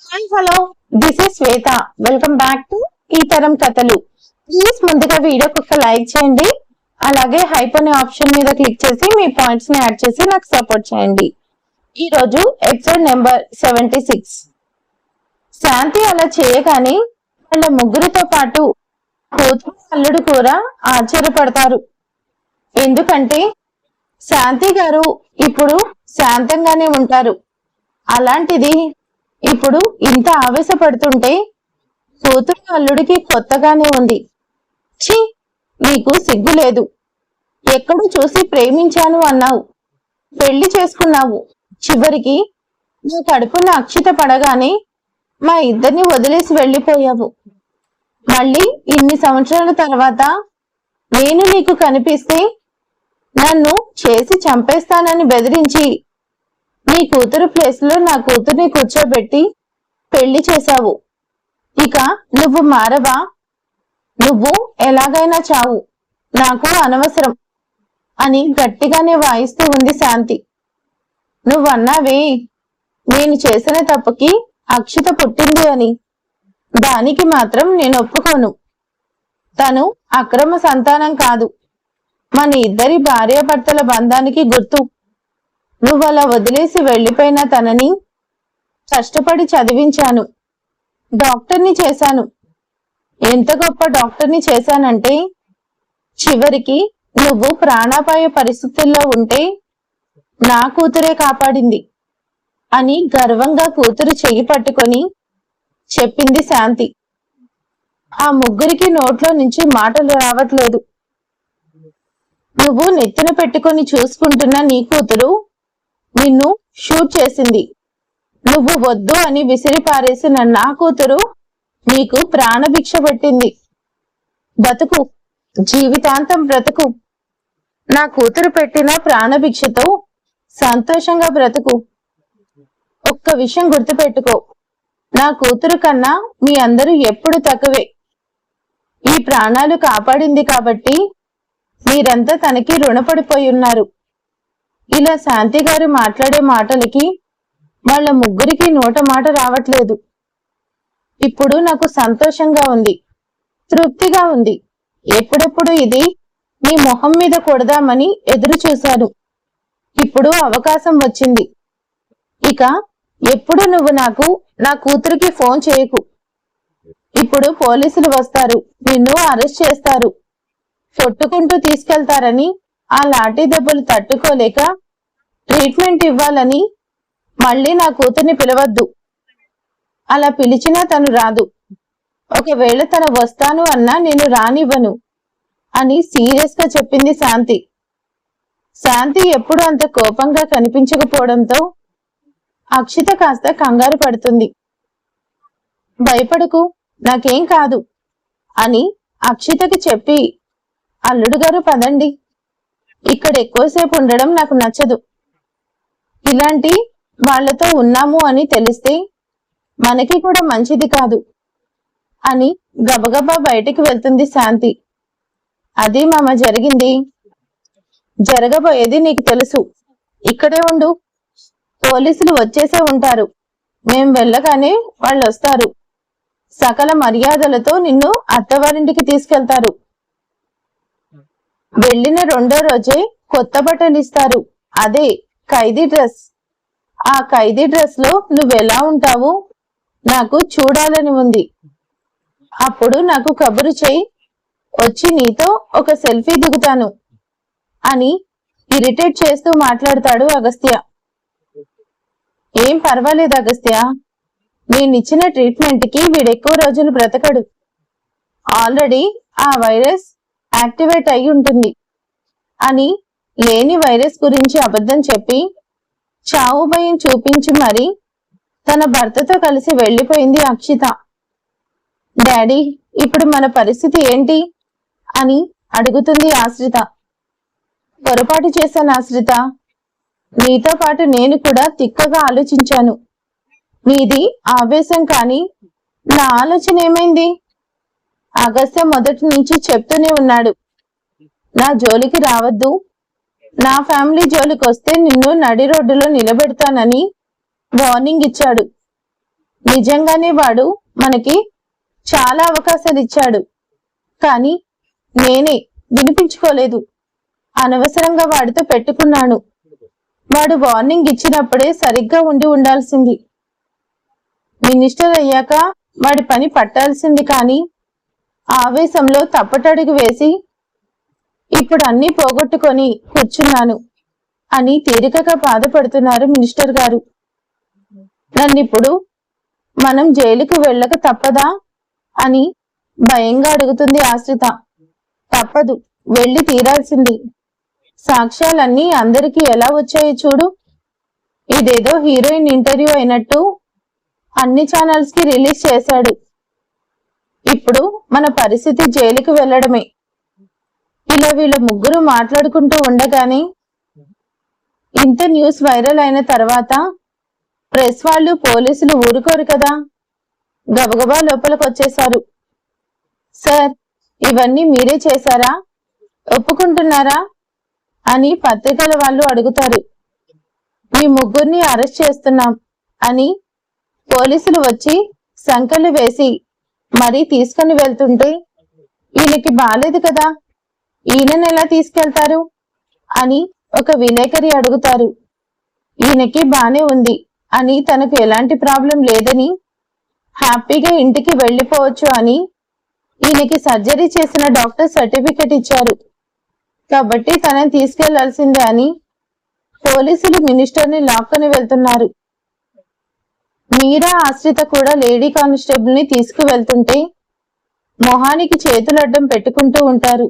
Hi hello this is Shweta welcome back to ఈ తరం కథలు ప్లీజ్ ముందుగా వీడియోకి ఒక లైక్ చేయండి. అలాగే హైప్ అనే ఆప్షన్ మీద క్లిక్ చేసి మీ పాయింట్స్ని యాడ్ చేసి నాకు సపోర్ట్ చేయండి. ఈ రోజు episode number seventy six Shanti అలా చేయగానే వాళ్ళ ముగ్గురితో పాటు కూతురు అల్లుడు కూడా ఆశ్చర్యపడతారు. ఎందుకంటే శాంతి గారు ఇప్పుడు శాంతంగానే ఉంటారు. అలాంటిది ఇప్పుడు ఇంత ఆవేశపడుతుంటే కూతురు అల్లుడికి కొత్తగానే ఉంది. ఛీ నీకు సిగ్గు లేదు. ఎక్కడో చూసి ప్రేమించాను అన్నావు. పెళ్ళి చేసుకున్నావు. చివరికి నా కడుపున అక్షిత పడగానే మా ఇద్దరిని వదిలేసి వెళ్ళిపోయావు. మళ్ళీ ఇన్ని సంవత్సరాల తర్వాత నేను నీకు కనిపిస్తే నన్ను చేసి చంపేస్తానని బెదిరించి నీ కూతురు ప్లేస్లో నా కూతుర్ని కూర్చోబెట్టి పెళ్ళి చేశావు. ఇక నువ్వు మారవా? నువ్వు ఎలాగైనా చావు. నాకు అనవసరం అని గట్టిగానే వాయిస్తూ ఉంది శాంతి. నువ్వన్నావే నేను చేసిన తప్పుకి అక్షిత పుట్టింది అని. దానికి మాత్రం నేను ఒప్పుకోను. తను అక్రమ సంతానం కాదు. మన ఇద్దరి భార్యాభర్తల బంధానికి గుర్తు. నువ్వు అలా వదిలేసి వెళ్ళిపోయిన తనని కష్టపడి చదివించాను. డాక్టర్ని చేశాను. ఎంత గొప్ప డాక్టర్ని చేశానంటే చివరికి నువ్వు ప్రాణాపాయ పరిస్థితుల్లో ఉంటే నా కూతురే కాపాడింది అని గర్వంగా కూతురు చెయ్యి పట్టుకొని చెప్పింది శాంతి. ఆ ముగ్గురికి నోట్లో నుంచి మాటలు రావట్లేదు. నువ్వు నెత్తిన పెట్టుకొని చూసుకుంటున్న నీ కూతురు నిన్ను షూట్ చేసింది. నువ్వు వద్దు అని విసిరిపారేసిన నా కూతురు నీకు ప్రాణభిక్ష పెట్టింది. బతుకు జీవితాంతం బ్రతుకు. నా కూతురు పెట్టిన ప్రాణభిక్షతో సంతోషంగా బ్రతుకు. ఒక్క విషయం గుర్తుపెట్టుకో. నా కూతురు కన్నా మీ అందరూ ఎప్పుడు తక్కువే. ఈ ప్రాణాలు కాపాడింది కాబట్టి మీరంతా తనకి రుణపడిపోయి ఉన్నారు. ఇలా శాంతి గారు మాట్లాడే మాటలకి వాళ్ళ ముగ్గురికి నోట మాట రావట్లేదు. ఇప్పుడు నాకు సంతోషంగా ఉంది. తృప్తిగా ఉంది. ఎప్పుడెప్పుడు ఇది? నీ మొహం మీద కొడదామని ఎదురు చూశాను. ఇప్పుడు అవకాశం వచ్చింది. ఇక ఎప్పుడు నువ్వు నాకు నా కూతురికి ఫోన్ చేయకు. ఇప్పుడు పోలీసులు వస్తారు. నిన్ను అరెస్ట్ చేస్తారు. కొట్టుకుంటూ తీసుకెళ్తారని ఆ లాఠీ దెబ్బలు తట్టుకోలేక ట్రీట్మెంట్ ఇవ్వాలని మళ్ళీ నా కూతుర్ని పిలవద్దు. అలా పిలిచినా తను రాదు. ఒకవేళ తను వస్తాను అన్నా నేను రానివ్వను అని సీరియస్గా చెప్పింది శాంతి. శాంతి ఎప్పుడు అంత కోపంగా కనిపించకపోవడంతో అక్షిత కాస్త కంగారు పడుతుంది. భయపడకు నాకేం కాదు అని అక్షితకి చెప్పి అల్లుడు గారు పదండి. ఇక్కడ ఎక్కువసేపు ఉండడం నాకు నచ్చదు. ఇలాంటి వాళ్ళతో ఉన్నాము అని తెలిస్తే మనకి కూడా మంచిది కాదు అని గబగబా బయటికి వెళ్తుంది శాంతి. అది మామ జరిగింది. జరగబోయేది నీకు తెలుసు. ఇక్కడే ఉండు. పోలీసులు వచ్చేసే ఉంటారు. మేం వెళ్ళగానే వాళ్ళు వస్తారు సకల మర్యాదలతో నిన్ను అత్తవారింటికి తీసుకెళ్తారు. వెళ్ళిన రెండో రోజే కొత్త బట్టలు ఇస్తారు అదే ఖైదీ డ్రెస్. ఆ ఖైదీ డ్రెస్లో నువ్వెలా ఉంటావు? నాకు చూడాలని ఉంది. అప్పుడు నాకు కబురు చేయి వచ్చి నీతో ఒక సెల్ఫీ దిగుతాను అని ఇరిటేట్ చేస్తూ మాట్లాడతాడు అగస్త్య. ఏం పర్వాలేదు అగస్త్య. నేనిచ్చిన ట్రీట్మెంట్కి వీడెక్కువ రోజులు బ్రతకడు. ఆల్రెడీ ఆ వైరస్ యాక్టివేట్ అయి ఉంటుంది అని లేని వైరస్ గురించి అబద్ధం చెప్పి చావు భయం చూపించి మరి తన భర్తతో కలిసి వెళ్ళిపోయింది అక్షిత. డాడీ ఇప్పుడు మన పరిస్థితి ఏంటి? అని అడుగుతుంది ఆశ్రిత. పొరపాటు చేశాను ఆశ్రిత. నీతో పాటు నేను కూడా తిక్కగా ఆలోచించాను. నీది ఆవేశం కాని నా ఆలోచన ఏమైంది? అగస్త్య మొదటి నుంచి చెప్తూనే ఉన్నాడు. నా జోలికి రావద్దు. నా ఫ్యామిలీ జోలికి వస్తే నిన్ను నడి రోడ్డులో నిలబెడతానని వార్నింగ్ ఇచ్చాడు. నిజంగానే వాడు మనకి చాలా అవకాశాలు ఇచ్చాడు. కానీ నేనే వినిపించుకోలేదు. అనవసరంగా వాడితో పెట్టుకున్నాను. వాడు వార్నింగ్ ఇచ్చినప్పుడే సరిగ్గా ఉండి ఉండాల్సింది. మినిస్టర్ అయ్యాక వాడి పని పట్టాల్సింది కానీ ఆవేశంలో తప్పటడుగు వేసి ఇప్పుడు అన్ని పోగొట్టుకొని కూర్చున్నాను అని తీరికగా బాధపడుతున్నారు మినిస్టర్ గారు. నన్నిప్పుడు మనం జైలుకు వెళ్ళక తప్పదా? అని భయంగా అడుగుతుంది ఆశ్రిత. తప్పదు వెళ్ళి తీరాల్సింది. సాక్ష్యాలన్నీ అందరికీ ఎలా వచ్చాయో చూడు. ఇదేదో హీరోయిన్ ఇంటర్వ్యూ అయినట్టు అన్ని ఛానల్స్కి రిలీజ్ చేశాడు. ఇప్పుడు మన పరిస్థితి జైలుకు వెళ్ళడమే. ఇలా వీళ్ళ ముగ్గురు మాట్లాడుకుంటూ ఉండగానే ఇంత న్యూస్ వైరల్ అయిన తర్వాత ప్రెస్ వాళ్ళు పోలీసులు ఊరుకోరు కదా. గబగబా లోపలికి వచ్చేశారు. సార్ ఇవన్నీ మీరే చేశారా? ఒప్పుకుంటున్నారా? అని పత్రికల వాళ్ళు అడుగుతారు. మీ ముగ్గురిని అరెస్ట్ చేస్తున్నాం అని పోలీసులు వచ్చి సంకలు వేసి మరీ తీసుకుని వెళ్తుంటే వీళ్ళకి బాలేదు కదా. ఈయనను ఎలా తీసుకెళ్తారు? అని ఒక విలేకరి అడుగుతారు. ఈయనకి బానే ఉంది. అని తనకు ఎలాంటి ప్రాబ్లం లేదని హ్యాపీగా ఇంటికి వెళ్ళిపోవచ్చు అని ఈయనకి సర్జరీ చేసిన డాక్టర్ సర్టిఫికెట్ ఇచ్చారు. కాబట్టి తనని తీసుకెళ్ళాల్సిందే అని పోలీసులు మినిస్టర్ని లాక్కొని వెళ్తున్నారు. మీరా ఆశ్రిత కూడా లేడీ కానిస్టేబుల్ని తీసుకువెళ్తుంటే మొహానికి చేతులడ్డం పెట్టుకుంటూ ఉంటారు.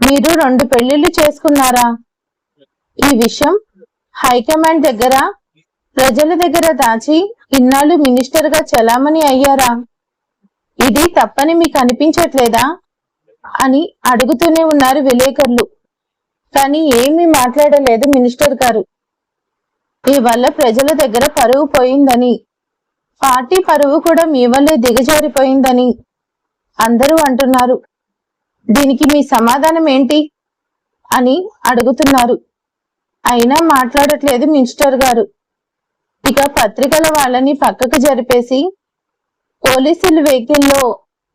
మీరు రెండు పెళ్ళిళ్ళు చేసుకున్నారా? ఈ విషయం హైకమాండ్ దగ్గర ప్రజల దగ్గర దాచి ఇన్నాళ్ళు మినిస్టర్గా చలామణి అయ్యారా? ఇది తప్పని మీకు అనిపించట్లేదా? అని అడుగుతూనే ఉన్నారు విలేకరులు. కానీ ఏమీ మాట్లాడలేదు మినిస్టర్ గారు. మీ వల్ల ప్రజల దగ్గర పరువు పోయిందని పార్టీ పరువు కూడా మీ వల్లే దిగజారిపోయిందని అందరూ అంటున్నారు. దీనికి మీ సమాధానం ఏంటి? అని అడుగుతున్నారు. అయినా మాట్లాడట్లేదు మినిస్టర్ గారు. ఇక పత్రికల వాళ్ళని పక్కకు జరిపేసి పోలీసులు వెహికల్లో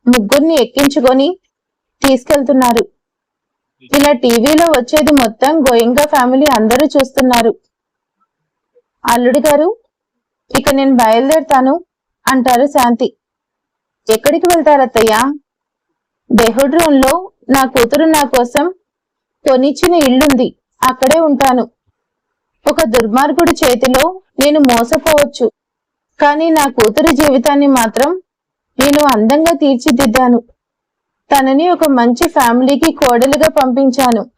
ముగ్గురిని ఎక్కించుకొని తీసుకెళ్తున్నారు. ఇలా టీవీలో వచ్చేది మొత్తం గోయింకా ఫ్యామిలీ అందరూ చూస్తున్నారు. అల్లుడు గారు ఇక నేను బయలుదేరుతాను అంటారు శాంతి. ఎక్కడికి వెళ్తారత్తయ్యా? అత్తయ్య లో నా కూతురు నా కోసం కొనిచ్చిన ఇల్లుంది. అక్కడే ఉంటాను. ఒక దుర్మార్గుడి చేతిలో నేను మోసపోవచ్చు. కానీ నా కూతురి జీవితాన్ని మాత్రం నేను అందంగా తీర్చిదిద్దాను. తనని ఒక మంచి ఫ్యామిలీకి కోడలుగా పంపించాను.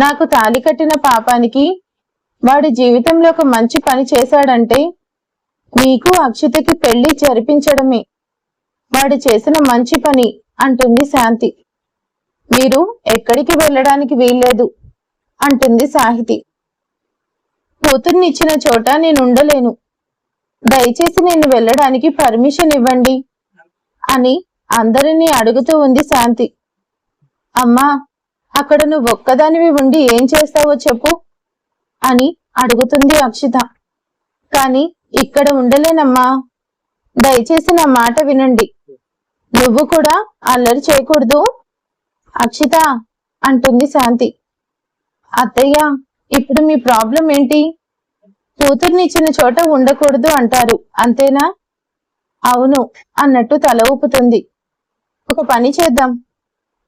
నాకు తాలి కట్టిన పాపానికి వాడి జీవితంలో ఒక మంచి పని చేశాడంటే మీకు అక్షితకి పెళ్ళి జరిపించడమే. వాడు చేసిన మంచి పని అంటుంది శాంతి. మీరు ఎక్కడికి వెళ్ళడానికి వీల్లేదు అంటుంది సాహితి. కూతుర్నిచ్చిన చోట నేను ఉండలేను దయచేసి నేను వెళ్ళడానికి పర్మిషన్ ఇవ్వండి అని అందరినీ అడుగుతూ ఉంది శాంతి. అమ్మా అక్కడ నువ్వు ఒక్కదానివి ఉండి ఏం చేస్తావో చెప్పు అని అడుగుతుంది అక్షిత. కాని ఇక్కడ ఉండలేనమ్మా. దయచేసి నా మాట వినండి. నువ్వు కూడా అల్లరి చేయకూడదు. అక్షిత అంటుంది శాంతి. అత్తయ్య ఇప్పుడు మీ ప్రాబ్లం ఏంటి? కూతుర్ని ఇచ్చిన చోట ఉండకూడదు అంటారు అంతేనా? అవును అన్నట్టు తల ఊపుతుంది. ఒక పని చేద్దాం.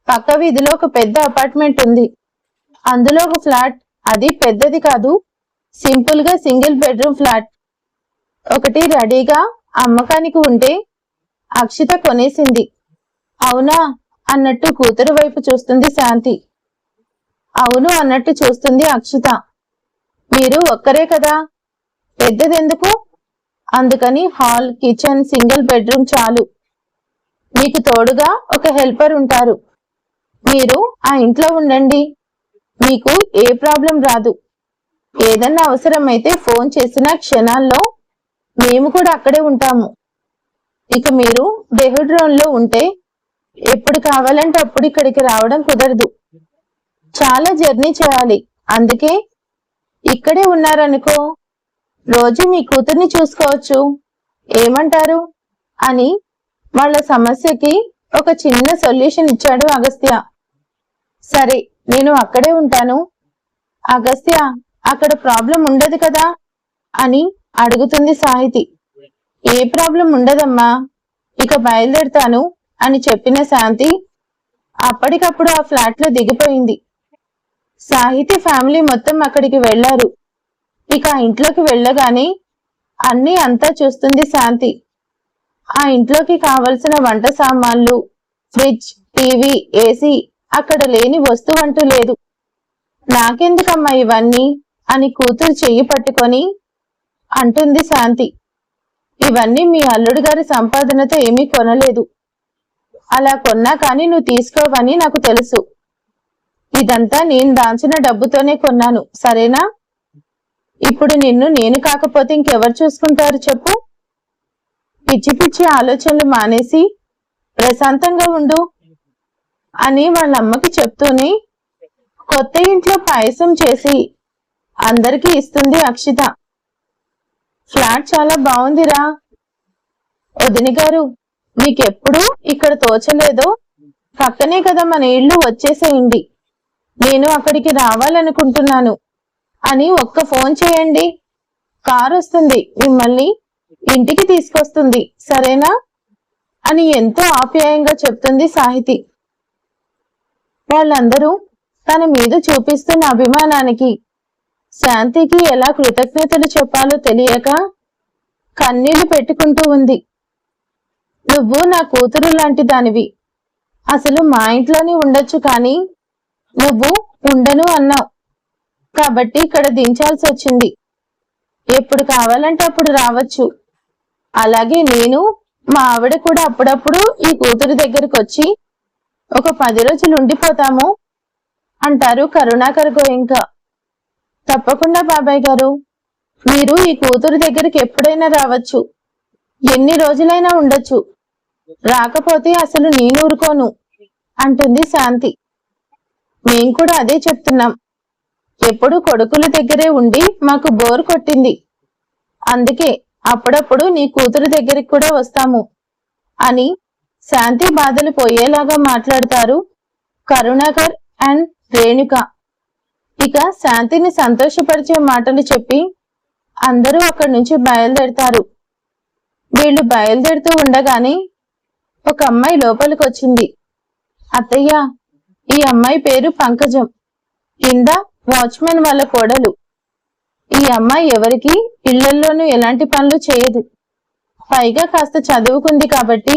పక్క వీధిలో ఒక పెద్ద అపార్ట్మెంట్ ఉంది. అందులో ఒక ఫ్లాట్. అది పెద్దది కాదు సింపుల్గా సింగిల్ బెడ్రూమ్ ఫ్లాట్. ఒకటి రెడీగా అమ్మకానికి ఉంటే అక్షిత కొనేసింది. అవునా? అన్నట్టు కూతురు వైపు చూస్తుంది శాంతి. అవును అన్నట్టు చూస్తుంది అక్షిత. మీరు ఒక్కరే కదా? పెద్దదెందుకు? అందుకని హాల్ కిచెన్ సింగిల్ బెడ్రూమ్ చాలు. మీకు తోడుగా ఒక హెల్పర్ ఉంటారు. మీరు ఆ ఇంట్లో ఉండండి. మీకు ఏ ప్రాబ్లం రాదు. ఏదన్నా అవసరమైతే ఫోన్ చేసిన క్షణాల్లో మేము కూడా అక్కడే ఉంటాము. ఇక మీరు బెహుడ్రోన్లో ఉంటే ఎప్పుడు కావాలంటే అప్పుడు ఇక్కడికి రావడం కుదరదు. చాలా జర్నీ చేయాలి. అందుకే ఇక్కడే ఉన్నారనుకో రోజు మీ కూతుర్ని చూసుకోవచ్చు. ఏమంటారు? అని వాళ్ళ సమస్యకి ఒక చిన్న సొల్యూషన్ ఇచ్చాడు అగస్త్య. సరే నేను అక్కడే ఉంటాను. అగస్త్య అక్కడ ప్రాబ్లం ఉండదు కదా? అని అడుగుతుంది సాహితి. ఏ ప్రాబ్లం ఉండదమ్మా. ఇక బయలుదేరుతాను అని చెప్పిన శాంతి అప్పటికప్పుడు ఆ ఫ్లాట్లో దిగిపోయింది. సాహితి ఫ్యామిలీ మొత్తం అక్కడికి వెళ్ళారు. ఇక ఆ ఇంట్లోకి వెళ్ళగానే అన్ని అంతా చూస్తుంది శాంతి. ఆ ఇంట్లోకి కావలసిన వంట సామాన్లు ఫ్రిడ్జ్ టీవీ ఏసీ అక్కడ లేని వస్తువు అంటూ లేదు. నాకెందుకమ్మా ఇవన్నీ అని కూతురు చెయ్యి పట్టుకొని అంటుంది శాంతి. ఇవన్నీ మీ అల్లుడు గారి సంపాదనతో ఏమీ కొనలేదు. అలా కొన్నా కానీ నువ్వు తీసుకోవని నాకు తెలుసు. ఇదంతా నేను దాంచిన డబ్బుతోనే కొన్నాను సరేనా? ఇప్పుడు నిన్ను నేను కాకపోతే ఇంకెవరు చూసుకుంటారు చెప్పు. పిచ్చి పిచ్చి ఆలోచనలు మానేసి ప్రశాంతంగా ఉండు అని వాళ్ళ అమ్మకి చెప్తూనే కొత్త ఇంట్లో పాయసం చేసి అందరికీ ఇస్తుంది అక్షిత. ఫ్లాట్ చాలా బాగుందిరా. వదిని గారు మీకెప్పుడు ఇక్కడ తోచలేదో. పక్కనే కదా మన ఇల్లు వచ్చేసేయండి నేను అక్కడికి రావాలనుకుంటున్నాను అని ఒక్క ఫోన్ చేయండి. కార్ వస్తుంది మిమ్మల్ని ఇంటికి తీసుకొస్తుంది సరేనా? అని ఎంతో ఆప్యాయంగా చెప్తుంది సాహితి. వాళ్ళందరూ తన మీద చూపిస్తున్న అభిమానానికి శాంతికి ఎలా కృతజ్ఞతలు చెప్పాలో తెలియక కన్నీళ్ళు పెట్టుకుంటూ ఉంది. నువ్వు నా కూతురు లాంటి దానివి. అసలు మా ఇంట్లోనే ఉండొచ్చు కానీ నువ్వు ఉండను అన్నావు. కాబట్టి ఇక్కడ దించాల్సి వచ్చింది. ఎప్పుడు కావాలంటే అప్పుడు రావచ్చు. అలాగే నేను మా ఆవిడ కూడా అప్పుడప్పుడు ఈ కూతురు దగ్గరికి వచ్చి ఒక పది రోజులు ఉండిపోతాము అంటారు కరుణాకర్ గోయింకా. తప్పకుండా బాబాయ్ గారు. మీరు ఈ కూతురు దగ్గరికి ఎప్పుడైనా రావచ్చు. ఎన్ని రోజులైనా ఉండొచ్చు. రాకపోతే అసలు నేను ఊరుకోను. అంటుంది శాంతి. మేం కూడా అదే చెప్తున్నాం. ఎప్పుడు కొడుకుల దగ్గరే ఉండి మాకు బోర్ కొట్టింది. అందుకే అప్పుడప్పుడు నీ కూతురు దగ్గరికి కూడా వస్తాము అని శాంతి బాధలు పోయేలాగా మాట్లాడతారు కరుణాకర్ అండ్ రేణుక. ఇక శాంతిని సంతోషపరిచే మాటలు చెప్పి అందరూ అక్కడి నుంచి బయలుదేరతారు. వీళ్ళు బయలుదేరుతూ ఉండగానే ఒక అమ్మాయి లోపలికి వచ్చింది అత్తయ్య ఈ అమ్మాయి పేరు పంకజం. కింద వాచ్మెన్ వాళ్ళ కోడలు. ఈ అమ్మాయి ఎవరికి ఇళ్ళల్లోనూ ఎలాంటి పనులు చేయదు. పైగా కాస్త చదువుకుంది కాబట్టి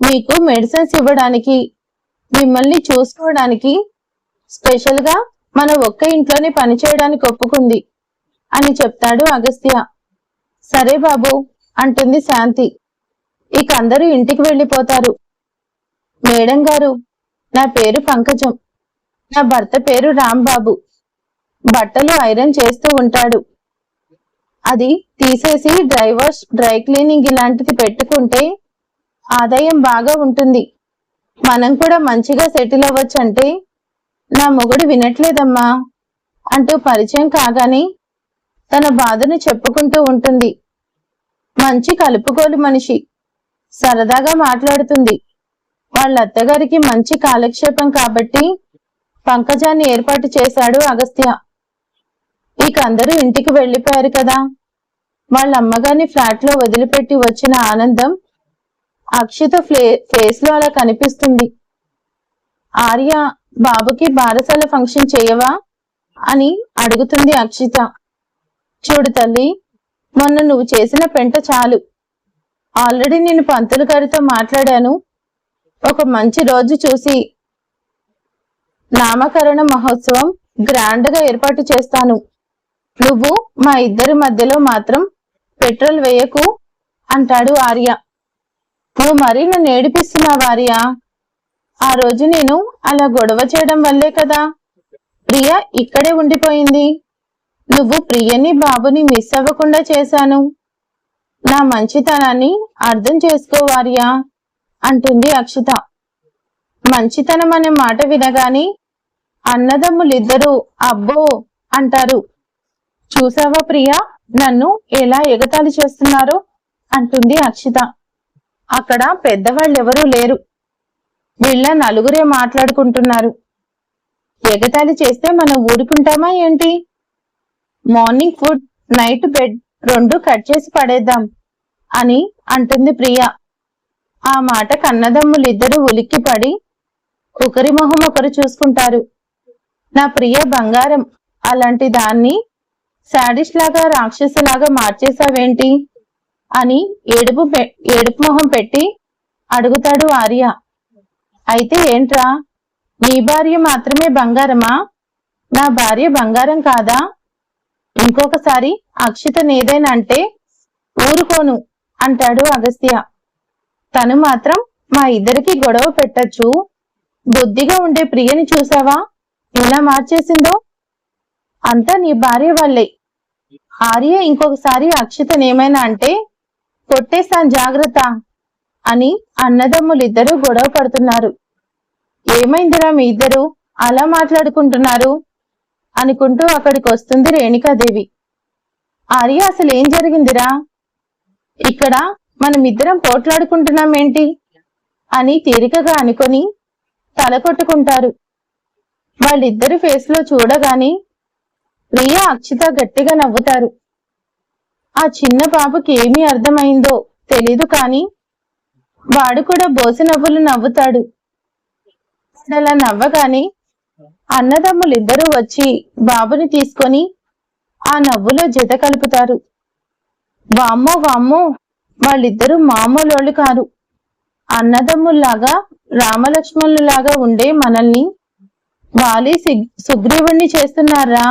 మీకు మెడిసిన్స్ ఇవ్వడానికి మిమ్మల్ని చూసుకోవడానికి స్పెషల్గా మన ఒక్క ఇంట్లోనే పనిచేయడానికి ఒప్పుకుంది అని చెప్తాడు అగస్త్య. సరే బాబు అంటుంది శాంతి. ఇక అందరూ ఇంటికి వెళ్ళిపోతారు. మేడం గారు నా పేరు పంకజం. నా భర్త పేరు రాంబాబు బట్టలు ఐరన్ చేస్తూ ఉంటాడు. అది తీసేసి డ్రై వాష్ డ్రై క్లీనింగ్ ఇలాంటిది పెట్టుకుంటే ఆదాయం బాగా ఉంటుంది. మనం కూడా మంచిగా సెటిల్ అవ్వచ్చు అంటే నా మొగుడు వినట్లేదమ్మా అంటూ పరిచయం కాగానే తన బాధను చెప్పుకుంటూ ఉంటుంది. మంచి కలుపుకోలు మనిషి. సరదాగా మాట్లాడుతుంది. వాళ్ళ అత్తగారికి మంచి కాలక్షేపం కాబట్టి పంకజాన్ని ఏర్పాటు చేశాడు అగస్త్య. ఇక అందరూ ఇంటికి వెళ్ళిపోయారు కదా. వాళ్ళ అమ్మగారిని ఫ్లాట్లో వదిలిపెట్టి వచ్చిన ఆనందం అక్షిత ఫ్లే ఫేస్లో అలా కనిపిస్తుంది. ఆర్య బాబుకి బారసాల ఫంక్షన్ చేయవా అని అడుగుతుంది అక్షిత. చూడు తల్లి మొన్న నువ్వు చేసిన పెంట చాలు. ఆల్రెడీ నేను పంతులు గారితో మాట్లాడాను. ఒక మంచి రోజు చూసి నామకరణ మహోత్సవం గ్రాండ్గా ఏర్పాటు చేస్తాను. నువ్వు మా ఇద్దరి మధ్యలో మాత్రం పెట్రోల్ వేయకు అంటాడు ఆర్య. నువ్వు మరీ నన్ను ఏడిపిస్తున్నావు ఆర్య. ఆ రోజు నేను అలా గొడవ చేయడం వల్లే కదా. ప్రియ ఇక్కడే ఉండిపోయింది. నువ్వు ప్రియని బాబుని మిస్ అవ్వకుండా చేశాను. నా మంచితనాన్ని అర్థం చేసుకోవార్యా అంటుంది అక్షిత. మంచితనం అనే మాట వినగాని అన్నదమ్ములిద్దరూ అబ్బో అంటారు. చూసావా ప్రియా? నన్ను ఎలా ఎగతాళి చేస్తున్నారో? అంటుంది అక్షిత. అక్కడ పెద్దవాళ్ళు ఎవరూ లేరు. వీళ్ళ నలుగురే మాట్లాడుకుంటున్నారు. ఎగతాళి చేస్తే మనం ఊరుకుంటామా ఏంటి? మార్నింగ్ ఫుడ్ నైట్ బెడ్ రెండు కట్ చేసి పడేద్దాం అని అంటుంది ప్రియ. ఆ మాట కన్నదమ్ములిద్దరూ ఉలిక్కిపడి ఒకరి మొహం ఒకరు చూసుకుంటారు. నా ప్రియ బంగారం అలాంటి దాన్ని శాడిష్ లాగా రాక్షసులాగా మార్చేశావేంటి? అని ఏడుపు పె- ఏడుపు మొహం పెట్టి అడుగుతాడు ఆర్య. అయితే ఏంట్రా? నీ భార్య మాత్రమే బంగారమా? నా భార్య బంగారం కాదా? ఇంకొకసారి అక్షిత నేదేనా అంటే ఊరుకోను అంటాడు అగస్త్య. తను మాత్రం మా ఇద్దరికి గొడవ పెట్టచ్చు. బుద్ధిగా ఉండే ప్రియని చూసావా? ఎలా మార్చేసిందో? అంతా నీ భార్య వాళ్ళే ఆర్య ఇంకొకసారి అక్షితనేమైనా అంటే కొట్టేస్తాను జాగ్రత్త. అని అన్నదమ్ములిద్దరూ గొడవ పడుతున్నారు. ఏమైందిరా మీ ఇద్దరు? అలా మాట్లాడుకుంటున్నారు? అనుకుంటూ అక్కడికి వస్తుంది రేణుకాదేవి. ఆర్య అసలు ఏం జరిగిందిరా? ఇక్కడ మనమిద్దరం పోట్లాడుకుంటున్నామేంటి అని తీరికగా అనుకొని తల కొట్టుకుంటారు. వాళ్ళిద్దరి ఫేస్లో చూడగాని ప్రియ అక్షిత గట్టిగా నవ్వుతారు. ఆ చిన్న బాబుకి ఏమీ అర్థమైందో తెలీదు కానీ వాడు కూడా బోసి నవ్వులు నవ్వుతాడు. అలా నవ్వగాని అన్నదమ్ములిద్దరూ వచ్చి బాబుని తీసుకొని ఆ నవ్వులో జత కలుపుతారు. వామ్మో వామ్మో వాళ్ళిద్దరూ మామూలోళ్ళు కారు. అన్నదమ్ముల్లాగా రామలక్ష్మణులాగా ఉండే మనల్ని వాలి సుగ్రీవుణ్ణి చేస్తున్నారా?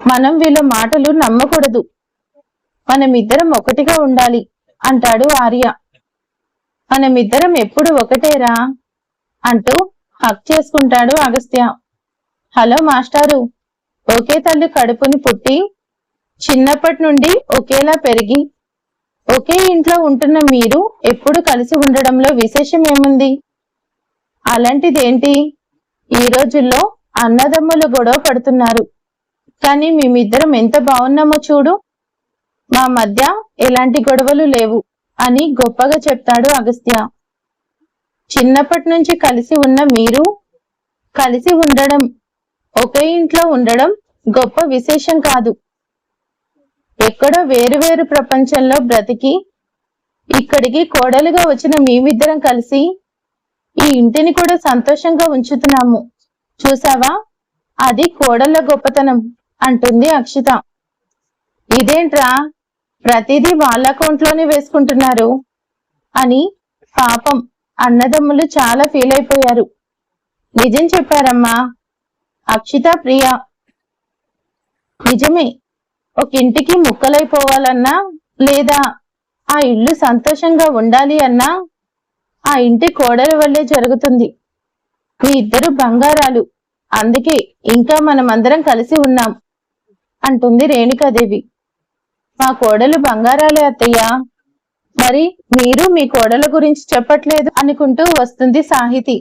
మనం వీళ్ళ మాటలు నమ్మకూడదు. మనమిద్దరం ఒకటిగా ఉండాలి అంటాడు ఆర్య. మనమిద్దరం ఎప్పుడు ఒకటేరా? అంటూ హక్ చేసుకుంటాడు అగస్త్య. హలో మాస్టారు ఒకే తల్లి కడుపుని పుట్టి చిన్నప్పటి నుండి ఒకేలా పెరిగి ఒకే ఇంట్లో ఉంటున్న మీరు ఎప్పుడు కలిసి ఉండడంలో విశేషం ఏముంది అలాంటిదేంటి? ఈ రోజుల్లో అన్నదమ్ములు గొడవ పడుతున్నారు. కానీ మేమిద్దరం ఎంత బాగున్నామో చూడు. మా మధ్య ఎలాంటి గొడవలు లేవు. అని గొప్పగా చెప్తాడు అగస్త్య. చిన్నప్పటి నుంచి కలిసి ఉన్న మీరు కలిసి ఉండడం ఒకే ఇంట్లో ఉండడం గొప్ప విశేషం కాదు. ఎక్కడో వేరు వేరు ప్రపంచంలో బ్రతికి ఇక్కడికి కోడలుగా వచ్చిన మేమిద్దరం కలిసి ఈ ఇంటిని కూడా సంతోషంగా ఉంచుతున్నాము. చూసావా? అది కోడళ్ళ గొప్పతనం అంటుంది అక్షిత. ఇదేంట్రా? ప్రతిదీ వాళ్ళ అకౌంట్లోనే వేసుకుంటున్నారు. అని పాపం అన్నదమ్ములు చాలా ఫీల్ అయిపోయారు. నిజం చెప్పారమ్మా. అక్షిత ప్రియ. నిజమే. ఒక ఇంటికి ముక్కలైపోవాలన్నా లేదా ఆ ఇల్లు సంతోషంగా ఉండాలి అన్నా ఆ ఇంటి కోడల వల్లే జరుగుతుంది. మీ ఇద్దరు బంగారాలు. అందుకే ఇంకా మనమందరం కలిసి ఉన్నాం. అంటుంది రేణుకాదేవి. మా కోడలు బంగారాలే అత్తయ్య. మరి మీరు మీ కోడల గురించి చెప్పట్లేదు అనుకుంటూ వస్తుంది సాహితి.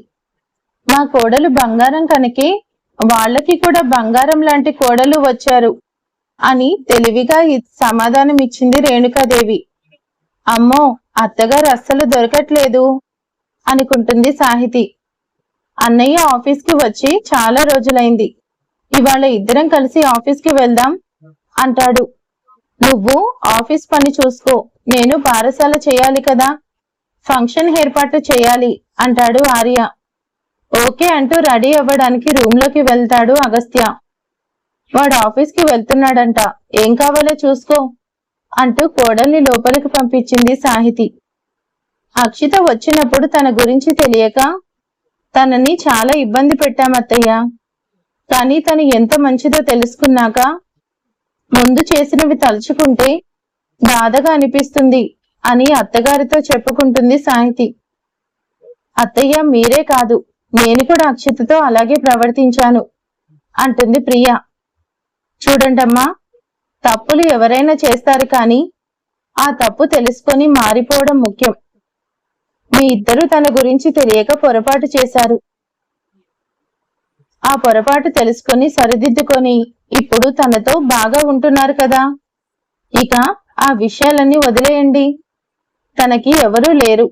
మా కోడలు బంగారం కనుకే వాళ్ళకి కూడా బంగారం లాంటి కోడలు వచ్చారు అని తెలివిగా సమాధానం ఇచ్చింది రేణుకాదేవి. అమ్మో అత్తగారు అస్సలు దొరకట్లేదు అనుకుంటుంది సాహితి. అన్నయ్య ఆఫీస్కి వచ్చి చాలా రోజులైంది. ఇవాళ ఇద్దరం కలిసి ఆఫీస్కి వెళ్దాం అంటాడు. నువ్వు ఆఫీస్ పని చూసుకో. నేను పారసాల చేయాలి కదా. ఫంక్షన్ ఏర్పాటు చేయాలి అంటాడు ఆర్య. ఓకే అంటూ రెడీ అవ్వడానికి రూమ్లోకి వెళ్తాడు అగస్త్య. వాడు ఆఫీస్కి వెళ్తున్నాడంట. ఏం కావాలో చూసుకో అంటూ కోడల్ని లోపలికి పంపించింది సాహితి. అక్షిత వచ్చినప్పుడు తన గురించి తెలియక తనని చాలా ఇబ్బంది పెట్టామత్తయ్య. కానీ తను ఎంత మంచిదో తెలుసుకున్నాక ముందు చేసినవి తలుచుకుంటే బాధగా అనిపిస్తుంది అని అత్తగారితో చెప్పుకుంటుంది సాహితి. అత్తయ్య మీరే కాదు నేను కూడా అక్షితతో అలాగే ప్రవర్తించాను అంటుంది ప్రియ. చూడండమ్మా తప్పులు ఎవరైనా చేస్తారు కానీ ఆ తప్పు తెలుసుకొని మారిపోవడం ముఖ్యం. మీ ఇద్దరు తన గురించి తెలియక పొరపాటు చేశారు. ఆ పొరపాటు తెలుసుకొని సరిదిద్దుకొని ఇప్పుడు తనతో బాగా ఉంటున్నారు కదా. ఇక ఆ విషయాలన్నీ వదిలేయండి. తనకి ఎవరూ లేరు.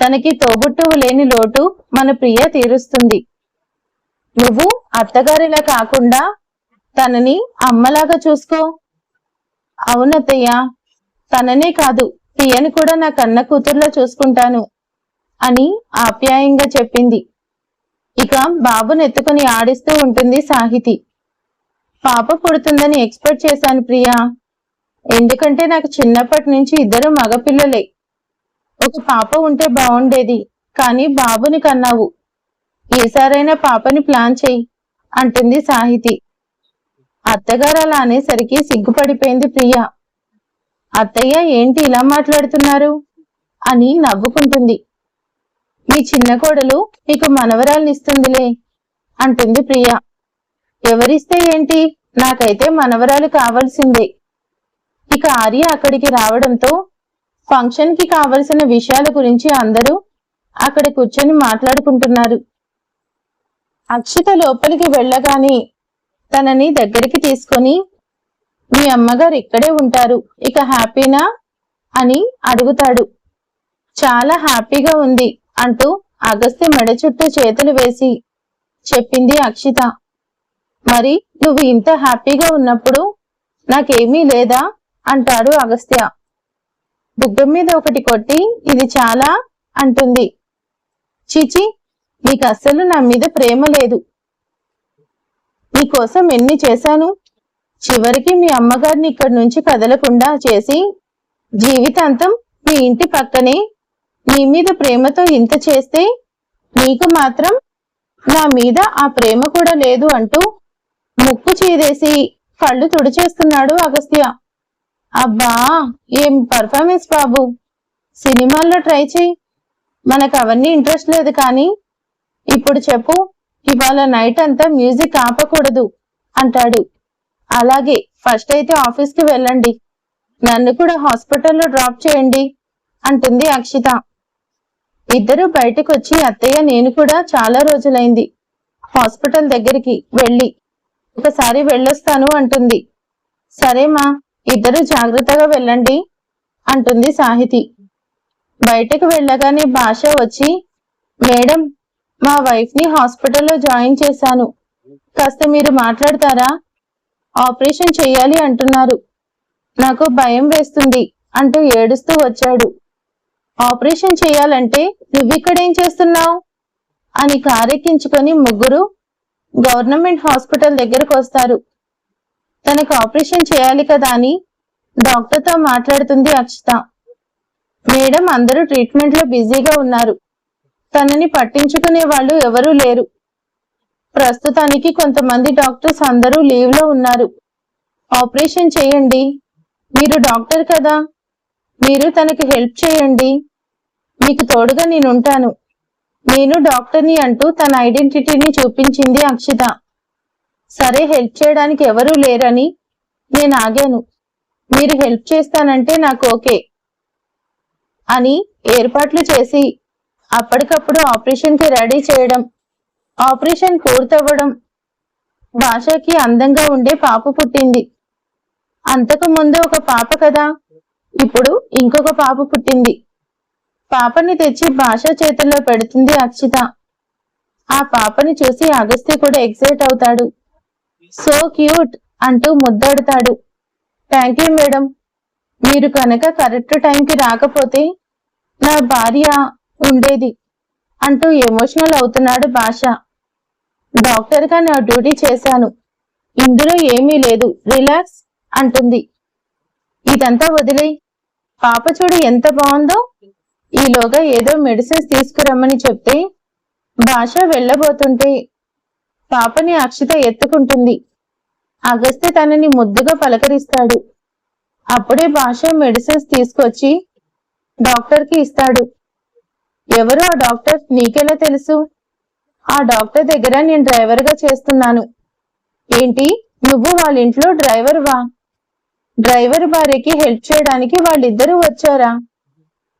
తనకి తోబుట్టువు లేని లోటు మన ప్రియ తీరుస్తుంది. నువ్వు అత్తగారిలా కాకుండా తనని అమ్మలాగా చూసుకో. అవునత్తయ్య తననే కాదు ప్రియని కూడా నా కన్న కూతుర్లా చూసుకుంటాను అని ఆప్యాయంగా చెప్పింది. ఇక బాబుని ఎత్తుకుని ఆడిస్తూ ఉంటుంది సాహితి. పాప పుడుతుందని ఎక్స్పెక్ట్ చేశాను ప్రియా. ఎందుకంటే నాకు చిన్నప్పటి నుంచి ఇద్దరు మగపిల్లలే. ఒక పాప ఉంటే బాగుండేది కానీ బాబుని కన్నావు. ఏసారైనా పాపని ప్లాన్ చెయ్యి అంటుంది సాహితి. అత్తగారు అలా అనేసరికి సిగ్గుపడిపోయింది ప్రియా. అత్తయ్య ఏంటి ఇలా మాట్లాడుతున్నారు? అని నవ్వుకుంటుంది. మీ చిన్న కోడలు మీకు మనవరాల్ని ఇస్తుందిలే అంటుంది ప్రియా. ఎవరిస్తే ఏంటి? నాకైతే మనవరాలు కావాల్సిందే. ఇక ఆర్య అక్కడికి రావడంతో ఫంక్షన్కి కావలసిన విషయాల గురించి అందరూ అక్కడ కూర్చొని మాట్లాడుకుంటున్నారు. అక్షిత లోపలికి వెళ్ళగానే తనని దగ్గరికి తీసుకొని మీ అమ్మగారు ఇక్కడే ఉంటారు. ఇక హ్యాపీనా? అని అడుగుతాడు. చాలా హ్యాపీగా ఉంది అంటూ అగస్త్య మెడ చుట్టూ చేతులు వేసి చెప్పింది అక్షిత. మరి నువ్వు ఇంత హ్యాపీగా ఉన్నప్పుడు నాకేమీ లేదా? అంటాడు అగస్త్య. బుగ్గ మీద ఒకటి కొట్టి ఇది చాలా అంటుంది. చీచి నీకు అస్సలు నా మీద ప్రేమ లేదు. నీకోసం ఎన్ని చేశాను? చివరికి మీ అమ్మగారిని ఇక్కడి నుంచి కదలకుండా చేసి జీవితాంతం మీ ఇంటి పక్కనే నీ మీద ప్రేమతో ఇంత చేస్తే నీకు మాత్రం నా మీద ఆ ప్రేమ కూడా లేదు అంటూ ముక్కు చేదేసి కళ్ళు తుడిచేస్తున్నాడు అగస్త్య. అబ్బా ఏం పర్ఫార్మెన్స్ బాబు? సినిమాల్లో ట్రై చేయి. మనకు అవన్నీ ఇంట్రెస్ట్ లేదు కానీ ఇప్పుడు చెప్పు ఇవాళ నైట్ అంతా మ్యూజిక్ ఆపకూడదు అంటాడు. అలాగే ఫస్ట్ అయితే ఆఫీస్కి వెళ్ళండి. నన్ను కూడా హాస్పిటల్లో డ్రాప్ చేయండి అంటుంది అక్షిత. ఇద్దరు బయటకు వచ్చి అత్తయ్య నేను కూడా చాలా రోజులైంది. హాస్పిటల్ దగ్గరికి వెళ్ళి ఒకసారి వెళ్ళొస్తాను అంటుంది. సరేమా ఇద్దరు జాగ్రత్తగా వెళ్ళండి అంటుంది సాహితి. బయటకు వెళ్ళగానే భాష వచ్చి మేడం మా వైఫ్ని హాస్పిటల్లో జాయిన్ చేశాను. కాస్త మీరు మాట్లాడతారా? ఆపరేషన్ చేయాలి అంటున్నారు. నాకు భయం వేస్తుంది అంటూ ఏడుస్తూ వచ్చాడు. ఆపరేషన్ చేయాలంటే నువ్విక్కడేం చేస్తున్నావు? అని కారెక్కించుకొని ముగ్గురు గవర్నమెంట్ హాస్పిటల్ దగ్గరకు వస్తారు. తనకు ఆపరేషన్ చేయాలి కదా అని డాక్టర్తో మాట్లాడుతుంది అక్షిత. మేడం అందరూ ట్రీట్మెంట్లో బిజీగా ఉన్నారు. తనని పట్టించుకునే వాళ్ళు ఎవరూ లేరు. ప్రస్తుతానికి కొంతమంది డాక్టర్స్ అందరూ లీవ్లో ఉన్నారు. ఆపరేషన్ చేయండి. మీరు డాక్టర్ కదా. మీరు తనకు హెల్ప్ చేయండి. మీకు తోడుగా నేను ఉంటాను నేను డాక్టర్ని అంటూ తన ఐడెంటిటీని చూపించింది అక్షిత. సరే హెల్ప్ చేయడానికి ఎవరూ లేరని నేను ఆగాను. మీరు హెల్ప్ చేస్తానంటే నాకు ఓకే అని ఏర్పాట్లు చేసి అప్పటికప్పుడు ఆపరేషన్కి రెడీ చేయడం ఆపరేషన్ పూర్తవ్వడం భాషకి అందంగా ఉండే పాప పుట్టింది. అంతకు ముందు ఒక పాప కదా ఇప్పుడు ఇంకొక పాప పుట్టింది. పాపని తెచ్చి భాష చేతుల్లో పెడుతుంది అక్షిత. ఆ పాపని చూసి అగస్త్య కూడా ఎక్సైట్ అవుతాడు. సో క్యూట్ అంటూ ముద్దాడుతాడు. Thank you madam. మీరు కనుక కరెక్ట్ టైంకి రాకపోతే నా భార్య ఉండేది అంటూ ఎమోషనల్ అవుతున్నాడు భాష. డాక్టర్గా నా డ్యూటీ చేశాను. ఇందులో ఏమీ లేదు. రిలాక్స్ అంటుంది. ఇదంతా వదిలే పాప చూడు ఎంత బాగుందో. ఈలోగా ఏదో మెడిసిన్స్ తీసుకురమ్మని చెప్తే భాష వెళ్ళబోతుంటే పాపని అక్షిత ఎత్తుకుంటుంది. అగస్త్య తనని ముద్దుగా పలకరిస్తాడు. అప్పుడే భాష మెడిసిన్స్ తీసుకొచ్చి డాక్టర్కి ఇస్తాడు. ఎవరు ఆ డాక్టర్? నీకెలా తెలుసు? ఆ డాక్టర్ దగ్గర నేను డ్రైవర్గా చేస్తున్నాను. ఏంటి? నువ్వు వాళ్ళ ఇంట్లో డ్రైవర్ వా? డ్రైవర్ భార్యకి హెల్ప్ చేయడానికి వాళ్ళిద్దరూ వచ్చారా?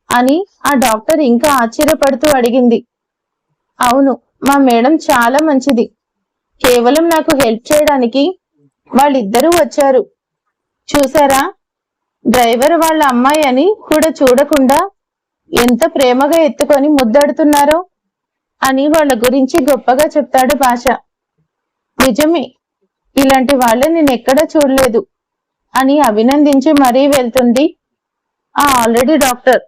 అని ఆ డాక్టర్ ఇంకా ఆశ్చర్యపడుతూ అడిగింది. అవును మా మేడం చాలా మంచిది. కేవలం నాకు హెల్ప్ చేయడానికి వాళ్ళిద్దరూ వచ్చారు. చూసారా? డ్రైవర్ వాళ్ళ అమ్మాయి అని కూడా చూడకుండా ఎంత ప్రేమగా ఎత్తుకొని ముద్దాడుతున్నారో అని వాళ్ళ గురించి గొప్పగా చెప్తాడు భాష. నిజమే ఇలాంటి వాళ్ళని నేను ఎక్కడా చూడలేదు అని అభినందించి మరీ వెళ్తుంది ఆ ఆల్రెడీ డాక్టర్.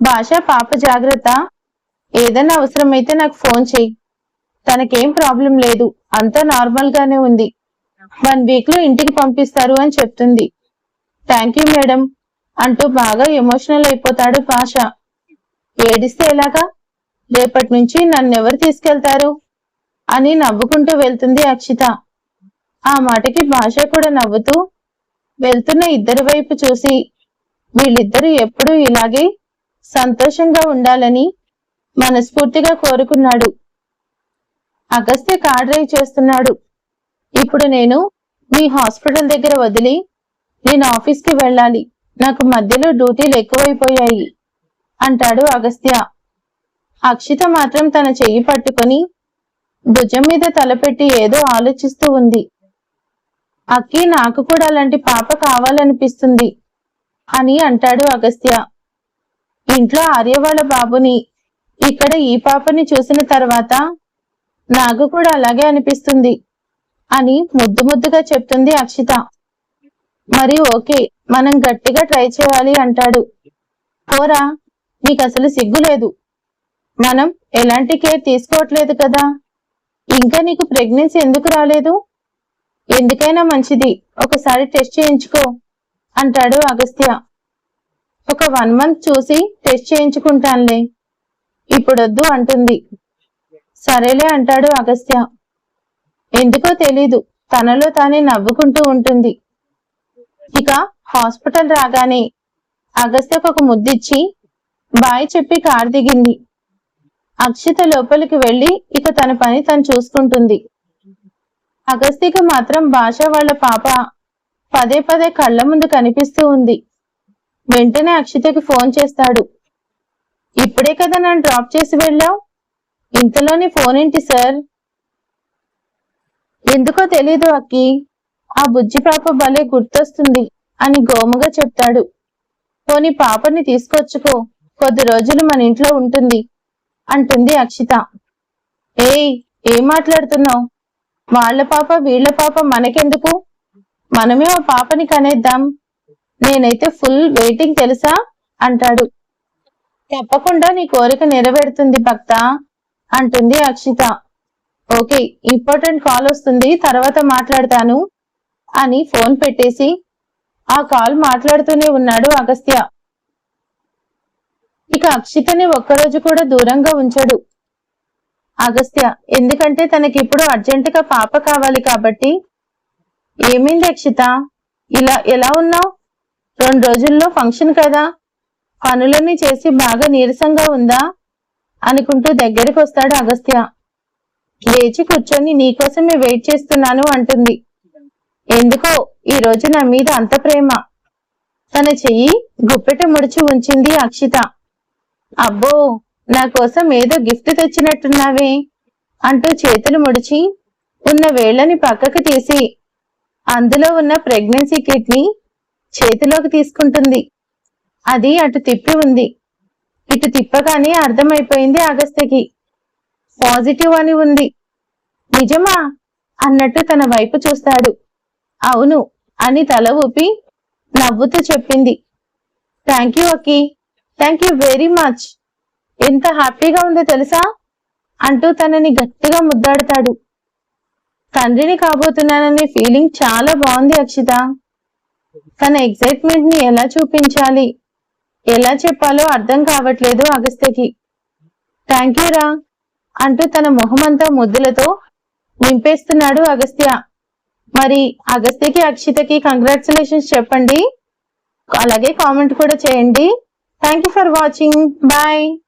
భాష పాప జాగ్రత్త. ఏదైనా అవసరమైతే నాకు ఫోన్ చెయ్యి. తనకేం ప్రాబ్లం లేదు. అంతా నార్మల్ గానే ఉంది. వన్ వీక్లో ఇంటికి పంపిస్తారు అని చెప్తుంది. థ్యాంక్ యూ మేడం అంటూ బాగా ఎమోషనల్ అయిపోతాడు భాష. ఏడిస్తే ఎలాగా? రేపటి నుంచి నన్ను ఎవరు తీసుకెళ్తారు? అని నవ్వుకుంటూ వెళ్తుంది అక్షిత. ఆ మాటకి భాష కూడా నవ్వుతూ వెళ్తున్న ఇద్దరి వైపు చూసి వీళ్ళిద్దరూ ఎప్పుడూ ఇలాగే సంతోషంగా ఉండాలని మనస్ఫూర్తిగా కోరుకున్నాడు. అగస్త్య కార్ డ్రైవ్ చేస్తున్నాడు. ఇప్పుడు నేను మీ హాస్పిటల్ దగ్గర వదిలి నేను ఆఫీస్కి వెళ్ళాలి. నాకు మధ్యలో డ్యూటీలు ఎక్కువైపోయాయి అంటాడు అగస్త్య. అక్షిత మాత్రం తన చెయ్యి పట్టుకొని భుజం మీద తలపెట్టి ఏదో ఆలోచిస్తూ ఉంది. అక్కి నాకు కూడా అలాంటి పాప కావాలనిపిస్తుంది అని అంటాడు అగస్త్య. ఇంట్లో ఆర్యవాళ్ళ బాబుని ఇక్కడ ఈ పాపని చూసిన తర్వాత నాకు కూడా అలాగే అనిపిస్తుంది అని ముద్దు ముద్దుగా చెప్తుంది అక్షిత. మరి ఓకే మనం గట్టిగా ట్రై చేయాలి అంటాడు. పోరా నీకు అసలు సిగ్గు లేదు. మనం ఎలాంటి కేర్ తీసుకోవట్లేదు కదా. ఇంకా నీకు ప్రెగ్నెన్సీ ఎందుకు రాలేదు? ఎందుకైనా మంచిది ఒకసారి టెస్ట్ చేయించుకో అంటాడు అగస్త్య. ఒక వన్ మంత్ చూసి టెస్ట్ చేయించుకుంటానులే. ఇప్పుడొద్దు అంటుంది. సరేలే అంటాడు అగస్త్య. ఎందుకో తెలీదు. తనలో తానే నవ్వుకుంటూ ఉంటుంది. ఇక హాస్పిటల్ రాగానే అగస్త్యకు ఒక ముద్దిచ్చి బాయ్ చెప్పి కారు దిగింది. అక్షిత లోపలికి వెళ్ళి ఇక తన పని తను చూసుకుంటుంది. అగస్త్యకు మాత్రం భాష వాళ్ళ పాప పదే పదే కళ్ళ ముందు కనిపిస్తూ ఉంది. వెంటనే అక్షితకి ఫోన్ చేస్తాడు. ఇప్పుడే కదా నన్ను డ్రాప్ చేసి వెళ్ళావు? ఇంతలోనే ఫోన్ ఏంటి సార్? ఎందుకో తెలీదు అక్కి. ఆ బుజ్జి పాప భలే గుర్తొస్తుంది అని గోముగా చెప్తాడు. పోని పాపని తీసుకొచ్చుకో. కొద్ది రోజులు మన ఇంట్లో ఉంటుంది అంటుంది అక్షిత. ఏయ్ ఏం మాట్లాడుతున్నావు? వాళ్ళ పాప వీళ్ళ పాప మనకెందుకు? మనమే ఆ పాపని కనేద్దాం. నేనైతే ఫుల్ వెయిటింగ్ తెలుసా? అంటాడు. తప్పకుండా నీ కోరిక నెరవేరుతుంది భక్త అంటుంది అక్షిత. ఓకే ఇంపార్టెంట్ కాల్ వస్తుంది తర్వాత మాట్లాడతాను అని ఫోన్ పెట్టేసి ఆ కాల్ మాట్లాడుతూనే ఉన్నాడు అగస్త్య. ఇక అక్షితని ఒక్కరోజు కూడా దూరంగా ఉంచడు. అగస్త్య ఎందుకంటే తనకిప్పుడు అర్జెంటుగా పాప కావాలి కాబట్టి? ఏమైంది అక్షిత? ఇలా ఎలా ఉన్నావు? రెండు రోజుల్లో ఫంక్షన్ కదా. పనులన్నీ చేసి బాగా నీరసంగా ఉందా? అనుకుంటూ దగ్గరికి వస్తాడు అగస్త్య. లేచి కూర్చొని నీకోసమే వెయిట్ చేస్తున్నాను అంటుంది. ఎందుకో? ఈ రోజు నా మీద అంత ప్రేమ. తన చెయ్యి గుప్పెట ముడిచి ఉంచింది అక్షిత. అబ్బో! నా కోసం ఏదో గిఫ్ట్ తెచ్చినట్టున్నావే అంటూ చేతులు ముడిచి ఉన్న వేళ్ళని పక్కకు తీసి అందులో ఉన్న ప్రెగ్నెన్సీ కిట్ని చేతిలోకి తీసుకుంటుంది. అది అటు తిప్పి ఉంది. ఇటు తిప్పగానే అర్థమైపోయింది అగస్త్యకి పాజిటివ్ అని ఉంది. నిజమా? అన్నట్టు తన వైపు చూస్తాడు. అవును అని తల ఊపి నవ్వుతూ చెప్పింది. Thank you Akki. Thank you very much. ఎంత హ్యాపీగా ఉందో తెలుసా? అంటూ తనని గట్టిగా ముద్దాడుతాడు. తండ్రిని కాబోతున్నాననే ఫీలింగ్ చాలా బాగుంది అక్షిత. తన ఎగ్జైట్మెంట్ని ఎలా చూపించాలి? ఎలా చెప్పాలో అర్థం కావట్లేదు అగస్త్యకి. థ్యాంక్ యూ రా అంటూ తన మొహమంతా ముద్దులతో నింపేస్తున్నాడు అగస్త్య. మరి అగస్త్యకి అక్షితకి కంగ్రాచులేషన్స్ చెప్పండి. అలాగే కామెంట్ కూడా చేయండి. Thank you for watching bye